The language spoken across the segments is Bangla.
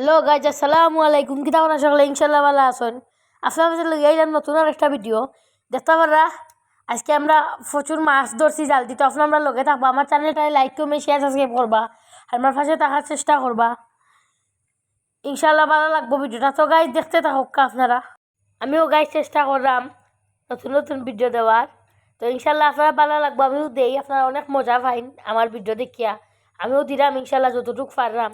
হ্যালো গাইজ, আসসালামু আলাইকুম। কিতা করা সকলে ইনশাল্লাহ ভালো আছেন। আপনাদের লগে আইলাম নতুন আর একটা ভিডিও দেখতে পারা আজকে আমরা প্রচুর মাছ ধরছি জালতি তো আপনার আমরা লগে থাকব। আমার চ্যানেলটায় লাইক কমে শেয়ার সাবস্ক্রাইব করবা। আর আমার পাশে থাকার চেষ্টা করবা। ইনশাল্লাহ ভালো লাগবো ভিডিওটা তো গাইজ, দেখতে থাকুক আপনারা। আমিও গাইজ চেষ্টা করলাম নতুন নতুন ভিডিও দেওয়ার। তো ইনশাল্লাহ আপনারা ভালো লাগবো। আমিও দেই, আপনারা অনেক মজা পাইন আমার ভিডিও দেখিয়া। আমিও দিলাম ইনশাল্লাহ যতটুকু পারলাম।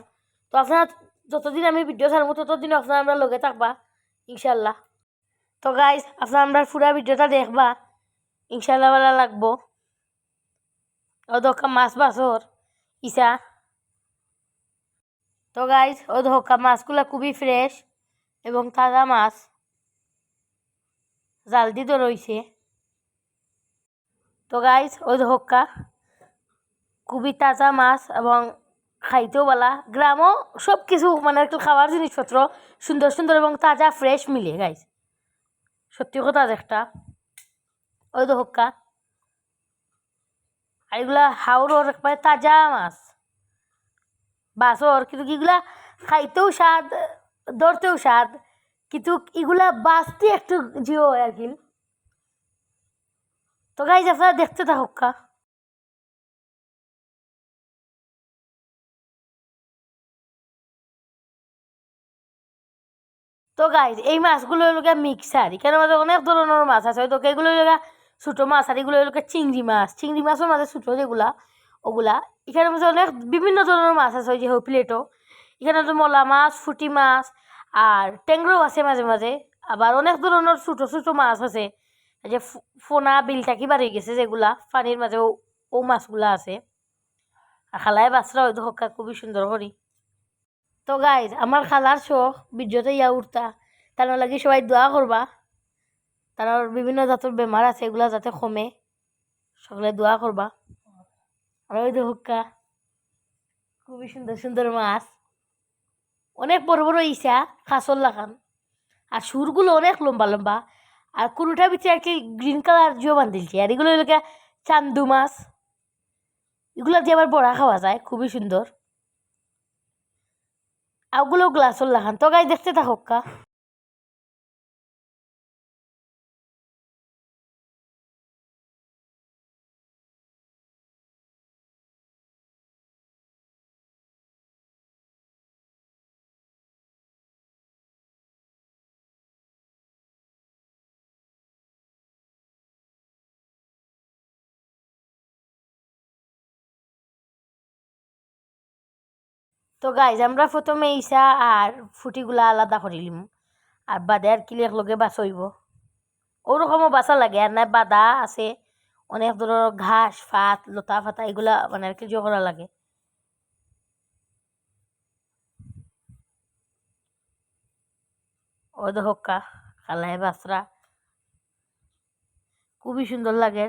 তো আপনারা যতদিন আমি ভিডিও ছাড়বো ততদিন আপনারা আমরা লগে থাকবা, ইনশাল্লাহ। তো গাইজ আপনারা আমরা পুরা ভিডিওটা দেখবা, ইনশাল্লাহ ভালো লাগবো। ও দোকা মাছ বাছর, ইসা। তো গাইজ ও ধোকা মাছগুলো খুবই ফ্রেশ এবং তাজা মাছ। জাল তো রয়েছে তো গাইজ ও ধোকা খুবই তাজা মাছ এবং খাইতেও বলা গ্রামও সব কিছু মানে একটু খাওয়ার জিনিসপত্র, সুন্দর সুন্দর এবং তাজা ফ্রেশ মিলে গাইজ সত্যি কথা একটা। ওই তো হক্কা। আর এগুলা হাওড়োর একবারে তাজা মাছ। বাসর কিন্তু এগুলা খাইতেও স্বাদ, ধরতেও স্বাদ, কিন্তু এগুলা বাঁচতে একটু জিও আর কি। তো গাইজ আপনারা দেখতে থাকুকা তো গাইজ এই মাছগুলো হলো মিক্সার। এখানে মাঝে অনেক ধরনের মাছ আছে। তো এগুলো হলো ছোটো মাছ আর এগুলো হলো চিংড়ি মাছ। চিংড়ি মাছের মাঝে ছোটো যেগুলা, ওগুলা। এখানে মাঝে অনেক বিভিন্ন ধরনের মাছ আছে, ওই যে প্লেটও এখানে তো মলা মাছ, ফুটি মাছ আর ট্যাংরাও আছে মাঝে মাঝে। আবার অনেক ধরনের ছোটো ছোটো মাছ আছে। যে ফোনা বিলটাকি বাড়ি গেছে যেগুলা, পানির মাঝে ও মাছগুলা আছে। আর খালায় বাছরা হয়তো হকা খুবই সুন্দর করি তো গাইজ আমার খালার শখ ভিডিওতে ইয়া উঠতা তার লাগি সবাই দোয়া করবা তার বিভিন্ন জাতের বেমার আছে এগুলা যাতে কমে। সকলে দোয়া করবা আর ওই হুক্কা, খুবই সুন্দর সুন্দর মাছ। অনেক বড় বড় ইসা খাসল লাগান আর সুরগুলো অনেক লম্বা লম্বা। আর কুরুটার ভিতরে আর কি গ্রিন কালার জিও বান্ধিলছে। আর এগুলো এলাকা চান্দু মাছ। এগুলো দিয়ে আবার বড়া খাওয়া যায়, খুবই সুন্দর ওগুলো গ্লাস লাগান তো গাই দেখতে থাকো কা। তো গাইজ আমরা প্রথমে ইসা আর ফুটিগুলা আলাদা করিলিম আর বাদে আর কিলি একলগে বাছইব। ওরকমও বাসা লাগে, আর নাই বাদা আছে, অনেক ধরনের ঘাস, ফাত, লতা ফাতা, এগুলা মানে আর কি করা লাগে। ও হক্কা খালায় বাসরা খুবই সুন্দর লাগে।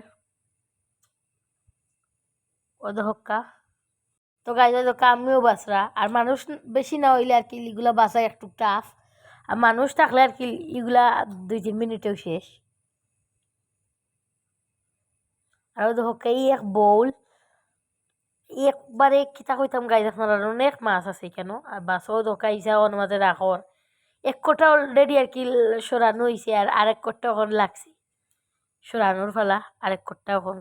ও হক্কা তো গাইজ তো কামিও বাসরা আর মানুষ বেশি না হইলে আর কি এগুলা বাসা একটু টাফ আর মানুষ থাকলে আর কি এগুলা দুই তিন মিনিটেও শেষ। আর দেখো এই এক বউল একবারে কিতা কইতাম গাইজ আপনার, অনেক মাছ আছে কেন আর বাসও ধোকা ইসা ওর মাঝে রাখর এক কোটা অলরেডি আর কি সরানো হয়েছে আর আরেক কোটা ওখানে লাগছে। সরানোর ফেলা আরেক কোটা ওখান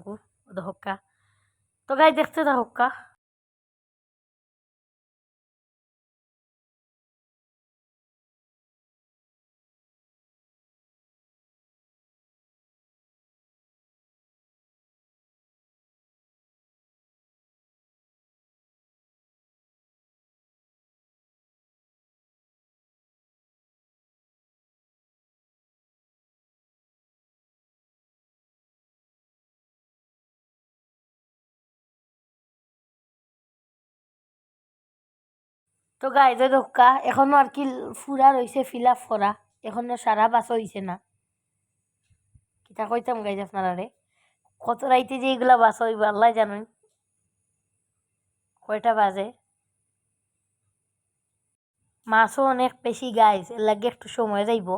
হক্কা তো গাই দেখতে থাকা তো গাইজে ধোকা। এখনও আর কি ফুরা রয়েছে ফিল আপ করা এখনও সারা বাস হয়েছে না। কিতা কইতাম গাইজ আপনারা কত রাইতে যে এগুলা বাস হইব আল্লাহ জানেন কয়টা বাজে? মাছও অনেক বেশি গাইজ এর লাগে একটু সময় যাইব।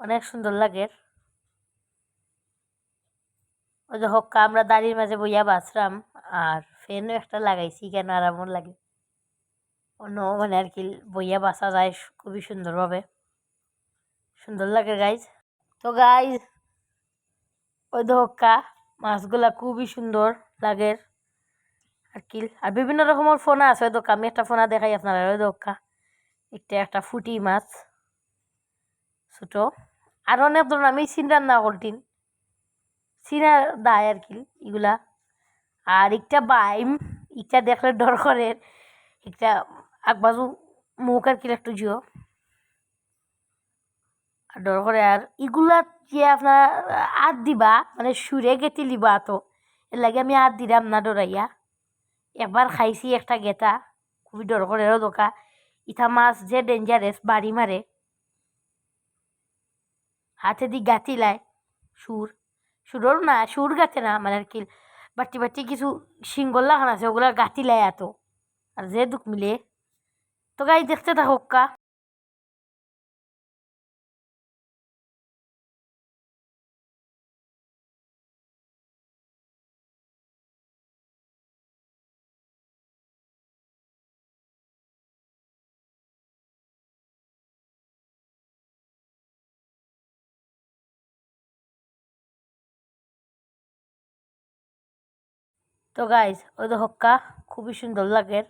অনেক সুন্দর লাগে। ওই যে হক্কা, আমরা দাড়ির মাঝে বইয়া বাঁচলাম আর ফ্যানও একটা লাগাইছি, কেন আরামও লাগে? অন্য মানে আর কি বইয়া বাসা যায় খুবই সুন্দরভাবে। সুন্দর লাগে গাইজ তো গাইজ ওই দোকা মাছগুলা খুবই সুন্দর লাগে। আর কি, আর বিভিন্ন রকমের ফোনা আছে, ওই দোকা আমি একটা ফোনা দেখাই আপনারা, ওই দোকা একটা একটা ফুটি মাছ, ছোটো। আর অনেক ধরনের, আমি চিন রান্না করতিন চিনা দায় আর কি, এগুলা। আর একটা বাইম ইটা দেখলে ডর করে। একটা একবাজু মুখ আর কি একটু জিও। আর ডর করে আর এগুলা যে আপনার আদ দিবা মানে সুরে গেতি লিবা তো এর লাগে আমি আদ দিলাম না ডরাইয়া। একবার খাইছি একটা গেতা খুবই ডর করে দোকা ইথা মাছ যে ডেঞ্জারেস বাড়ি মারে। হাতে দি গাতিলায় সুর। সুরও না, সুর গাতে না মানে আর কি। বাটি বাটি কিছু সিঙ্গল লাগান আছে ওগুলা গাতিলায় এত আর যে দুঃখ মিলে তো গাই দেখতে থাকুক কা তো গাইজ ওই তো হক্কা খুবই সুন্দর লাগে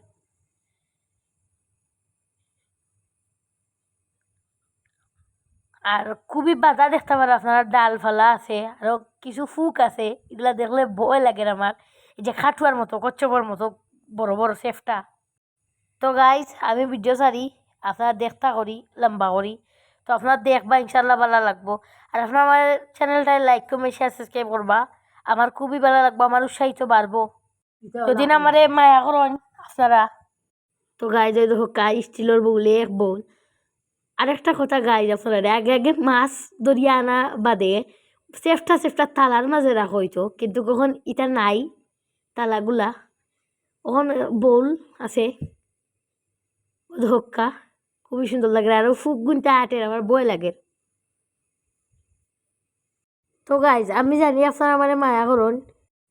আর খুবই বাধা দেখতে পারে আপনারা ডাল ফালা আছে আরও কিছু ফুক আছে, এগুলা দেখলে ভয় লাগে আমার। এই যে খাটুয়ার মতো, কচ্ছপর মতো, বড় বড় সেফটা তো গাইজ আমি ভিডিও সারি আপনারা দেখতা করি, লম্বা করি। তো আপনার দেখবা ইনশাল্লাহ ভালো লাগবো। আর আপনার আমার চ্যানেলটায় লাইক কমেন্ট শেয়ার সাবস্ক্রাইব করবা। আমার খুবই ভালো লাগবো আমার উৎসাহিত বাড়বো। যদি আমারে মায়া করেন আপনারা। তো গাই যাই দেখো গাই স্টিলের বউলে এক বউল আরেকটা কথা গাই আপনারা আগে আগে মাছ দরিয়া আনা বাদে সেফটা সেফটা তালার মাঝে রাখা হইতো কিন্তু কখন ইটা নাই তালাগুলা ওখান বউল আছে ধক্কা খুবই সুন্দর লাগে। আর ফুক গুনটা আটের আমার বই লাগে। তো গাইজ আমি জানি আপনারা মানে মায়া করুন।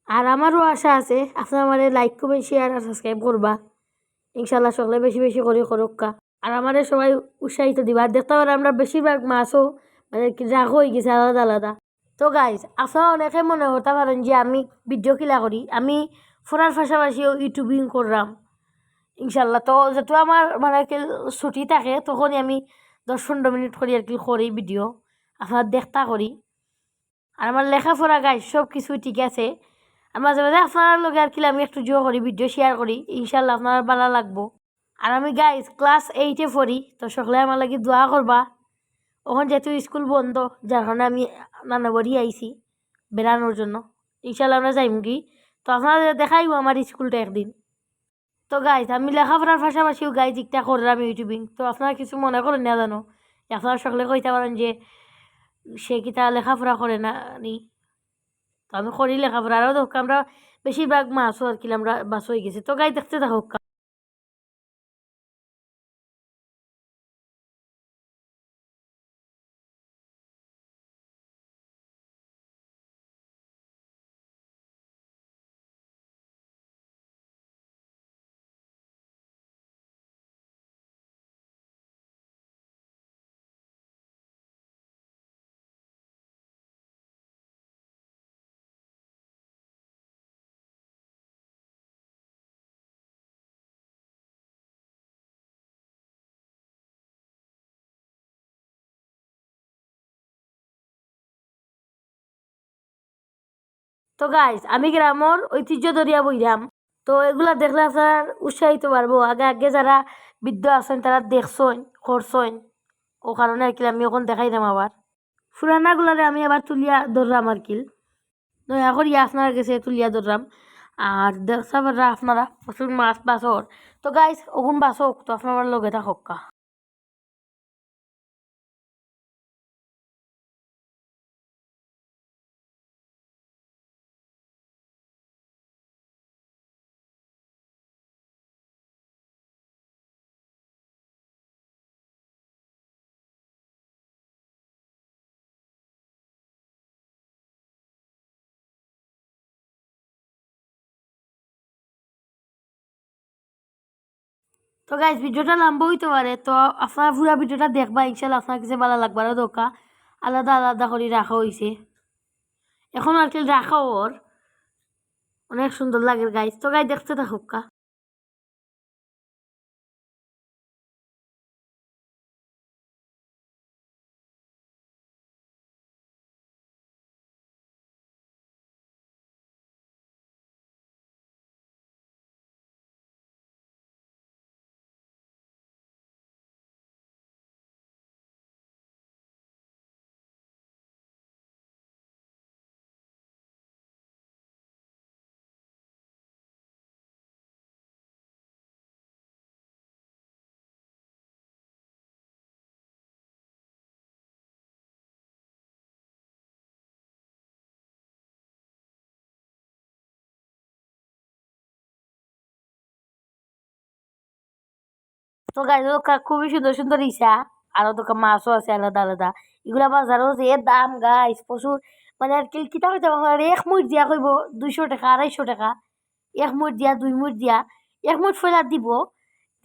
আর আমারও আশা আছে, আপনার আমার লাইক কমেন্ট শেয়ার আর সাবস্ক্রাইব করবা। ইনশাল্লাহ সকলে বেশি বেশি করে করুকা আর আমাদের সবাই উৎসাহিত দিবা। দেখতে পারে আমরা বেশিরভাগ মাছও মানে রাগ হয়ে গেছে আলাদা আলাদা। তো গাইজ আপনারা অনেকে মনে হতে পারেন যে আমি ভিডিও কিলা করি। আমি ফোনার পাশাপাশিও ইউটিউবিং করলাম। ইনশাল্লাহ তো যেহেতু আমার মানে ছুটি থাকে, তখনই আমি দশ পনেরো মিনিট করি আর কি করি ভিডিও আপনার দেখতা করি। আর আমার লেখাপড়া গাইজ সব কিছুই ঠিক আছে। আর মাঝে মাঝে আপনার লগে আর কি, আমি একটু জো করি ভিডিও শেয়ার করি ইনশাল্লাহ আপনার ভালো লাগবো। আর আমি গাইজ ক্লাস এইটে পড়ি, তো সকলে আমার লাগে দোয়া করবা। ওখান যেহেতু স্কুল বন্ধ, যার কারণে আমি নানা বাড়ি আইছি বেড়ানোর জন্য। ইনশাল্লাহ আমরা যাইম কি? তো আপনারা দেখাইব আমার স্কুলটা একদিন। তো গাইজ আমি লেখাপড়ার পাশাপাশিও গাইজ একটা করলাম ইউটিউবিং তো আপনারা কিছু মনে করেন না জানো? আপনারা সকলে কইতে পারেন যে সে কিতা লেখাপড়া করে না নি? তো আমি করি লেখাপড়া। আরও দোকান আমরা বেশিরভাগ মাছও আর কি, আমরা বাস হয়ে গেছি। তো গাই দেখতে থাকুক। তো গাইজ আমি গ্রামর ঐতিহ্য দরিয়া বইরাম। তো এগুলা দেখলে আপনার উৎসাহিত পারব। আগে আগে যারা বৃদ্ধ আছেন, তারা দেখছেন, করছেন। ও কারণে আর কি আমি ওখান দেখাইলাম আবার। ফুরানাগুলারে আমি আবার তুলিয়া ধরলাম আর কি। দয়া করিয়া আপনার কাছে তুলিয়া ধরলাম। আর দেখতে আপনারা প্রচুর মাছ বাসর তো গাইজ ওগুন বাসক তো আপনার লগে থাকা তো গাইজ ভিডিওটা লম্বা হইতে পারে, তো আপনার পুরা ভিডিওটা দেখবা ইনশাল্লাহ আপনার কাছে ভালো লাগবে আর দোকা। আলাদা আলাদা করে রাখা হয়েছে এখন আর কি রাখা ওর। অনেক সুন্দর লাগে গাইজ তো গাই দেখতে থাকুক তো গাইজ খুবই সুন্দর সুন্দর ইসা, আরও দোকান মাছও আছে আলাদা আলাদা। এগুলা বাজারও যে দাম গাইজ প্রচুর। মানে আর কি, কিতা হইতে এক মুঠ দিয়া কইব দুইশো টাকা, আড়াইশো টাকা। এক মুঠ দিয়া, দুই মুঠ দিয়া। এক মুঠ ফেলা দিব।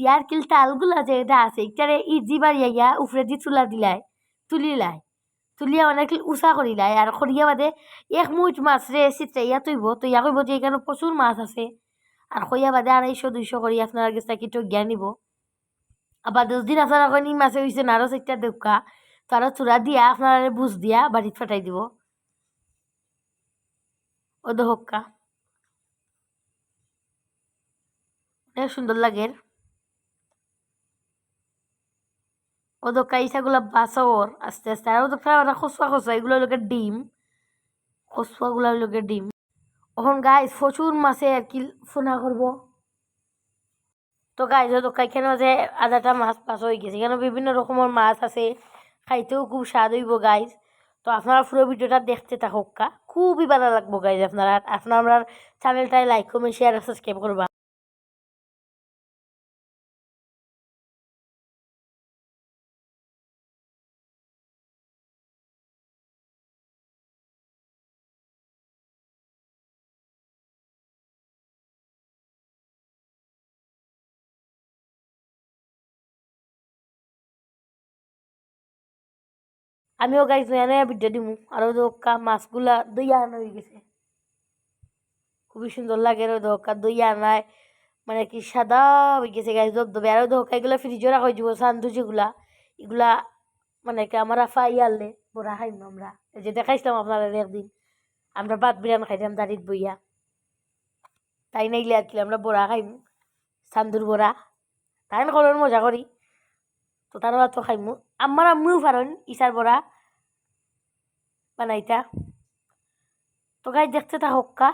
দিয়ার কিল তালগুলা যে এটা আছে ইটারে ইজি বাড়িয়া গিয়া উফরে দি তুলা দিলাই, তুলিলাই। তুলিয়া মানে কি উষা করিলাই আর করিয়া বাদে এক মুঠ মাছ রে চিত্রাইয়া তুইব তৈয়া কইব যে এখানে প্রচুর মাছ আছে। আর কইয়া বাদে আড়াইশো, দুইশো করি, আপনার কাছে কি জ্ঞান নিব। আবার দশ দিন আপনার এখন ই মাছে হয়েছে আরও চারটা দেউকা তো আরও চূড়া দিয়া আপনার বুঝ দিয়া বাড়িত ফাটাই দিব। ও দহক্কা অনেক সুন্দর লাগে ও দোকা ইসাগুলা বাসর আস্তে আস্তে। আর ও প্রায় ওরা খসুয়া খসুয়া, এগুলো লোকের ডিম। খসুয়াগুলো লোকের ডিম। এখন গাইজ প্রচুর মাছে আর কি ফোনা করব। তো গাইজ তো এখানেও যে আধাটা মাছ পাস হয়ে গেছে। এখানে বিভিন্ন রকমের মাছ আছে। খাইতেও খুব স্বাদ হইব গাইজ তো আপনারা পুরো ভিডিওটা দেখতে থাকুক খুবই ভালো লাগবো গাইজ আপনারা আপনার চ্যানেলটায় লাইক কমেন্ট শেয়ার সাবস্ক্রাইব করবা আমিও গাইজ নয়া নয়া ভিডিও দিমু। আরও দোকা মাছগুলা দইয়া আনা হয়ে গেছে। খুবই সুন্দর লাগে আরও দোকা দইয়া আনায় মানে কি সাদা হয়ে গেছে গাইজ দবদবে আরও দোকা এগুলো ফ্রিজও রাখা হয়ে যাব সান্দু যেগুলা। এগুলা মানে কি আমার আফা ইয়ারলে বড়া খাইম আমরা। এই যে দেখাইছিলাম আপনারা একদিন। আমরা ভাত বিরিয়ানি খাইতাম দাঁড়িয়ে বইয়া। তাই নাইলে আর কি আমরা বড়া খাইম সান্দুর বড়া তাই না মজা করি তো তারা তো খাইমু আমার আম্মু পারেন ইসার বড়া বানাইতা তো গাই দেখতে থাকা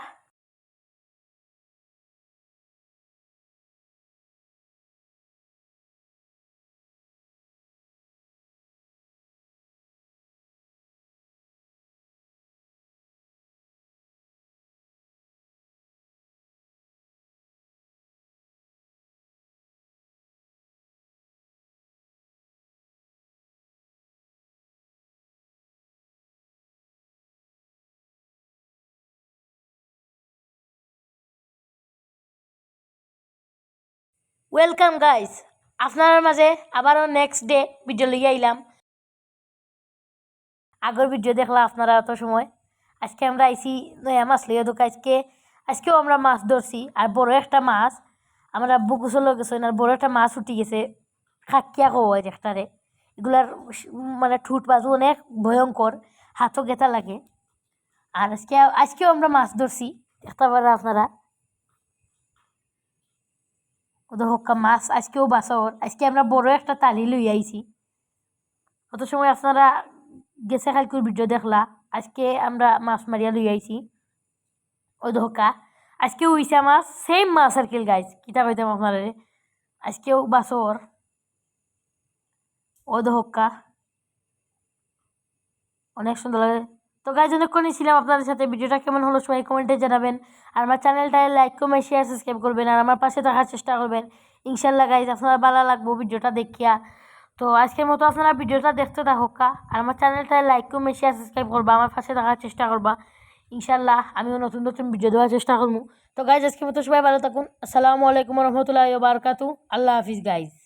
ওয়েলকাম গাইস আপনার মাঝে আবারও নেক্সট ডে ভিডিও লিয়ে আইলাম। আগের ভিডিও দেখলা আপনারা অত সময়। আজকে আমরা আইসি নয়া মাছ লইয়া দোকা আজকে, আজকেও আমরা মাছ ধরছি। আর বড় একটা মাছ, আমরা বুকুসলো গেছে আর বড় একটা মাছ উঠি গেছে। খাকিয়া কো হয় একটারে। এগুলার মানে ঠুট বাজু অনেক ভয়ঙ্কর, হাতও গেতা লাগে। আর আজকে, আজকেও আমরা মাছ ধরছি। দেখতে পারেন আপনারা। ওদের মাছ আজকেও বাসর আজকে আমরা বড় একটা তালি লই আইছি। অত সময় আপনারা গেছে কালকুর ভিডিও দেখলা, আজকে আমরা মাছ মারিয়া লই আইছি। ওদের হক্কা। আজকেও উইসা মাছ সেম মাছ আর কিল গাইজ, কিতা কইতাম আপনারা? আজকেও বাসর ওদের হক্কা। অনেক সুন্দর লাগে। তো গাইজ অনেকক্ষণই ছিলাম আপনাদের সাথে। ভিডিওটা কেমন হলো সবাই কমেন্টে জানাবেন। আর আমার চ্যানেলটায় লাইক কমেন্ট শেয়ার সাবস্ক্রাইব করবেন। আর আমার পাশে থাকার চেষ্টা করবেন। ইনশাল্লাহ গাইজ আপনারা ভালো লাগবো ভিডিওটা দেখিয়া। তো আজকের মতো আপনারা ভিডিওটা দেখতে থাকা আর আমার চ্যানেলটায় লাইক কমেন্ট শেয়ার সাবস্ক্রাইব করবা। আমার পাশে থাকার চেষ্টা করবা। ইনশাল্লাহ আমিও নতুন নতুন ভিডিও দেওয়ার চেষ্টা করব। তো গাইজ আজকে মতো সবাই ভালো থাকুন। আসসালামু আলাইকুম রহমতুল্লাহ বারকাতু আল্লাহ হাফিজ গাইজ